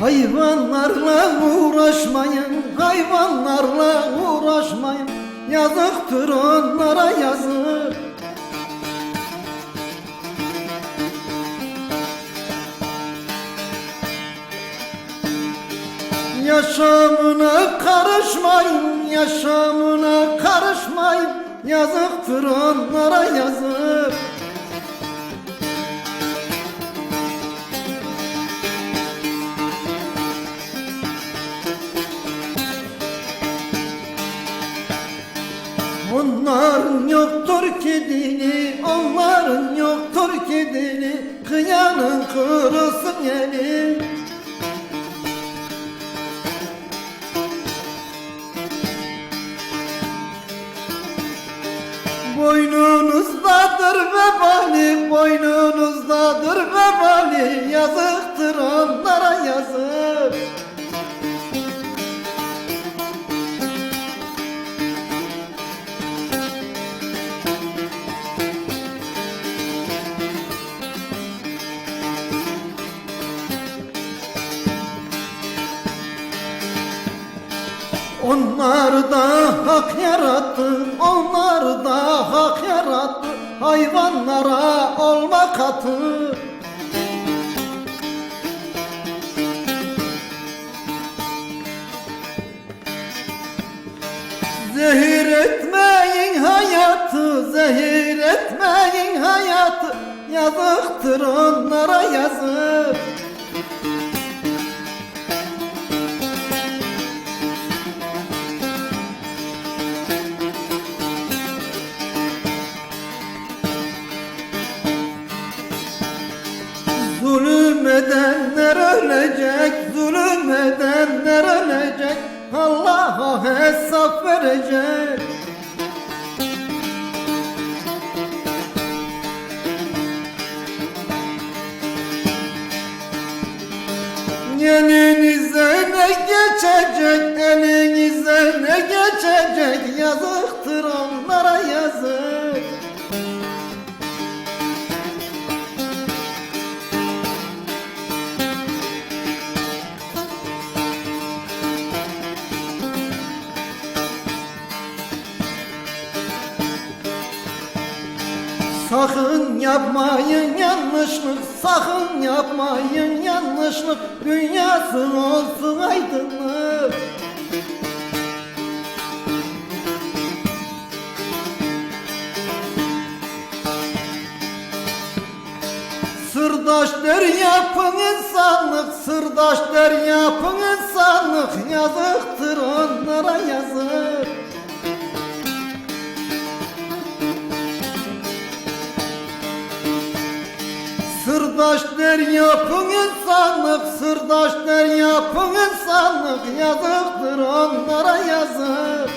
Hayvanlarla uğraşmayın, hayvanlarla uğraşmayın. Yazıktır onlara yazık. Yaşamına karışmayın, yaşamına karışmayın. Yazıktır onlara yazık Onların yoktur ki dini, onların yoktur ki dini. Kıyanın kırılsın eli Boynunuzdadır vebali, boynunuzdadır vebali. Yazıktır onlara yazık Onlar da hak yarattı, onlar da hak yarattı. Hayvanlara olma katı Zehir etmeyin hayatı, zehir etmeyin hayatı. Yazıktır onlara yazık ölecek, zulüm edenler ölecek Allah'a hesap verecek. Elinize ne geçecek, elinize ne geçecek? Yazıktır onlara yazık Sakın yapmayın yanlışlık, sakın yapmayın yanlışlık. Dünyası olsun aydınlık. Sırdaş der yapın insanlık, sırdaş der yapın insanlık. Yazıktır Sırdaş der yapın insanlık, sırdaş der yapın insanlık. Yazıktır onlara yazık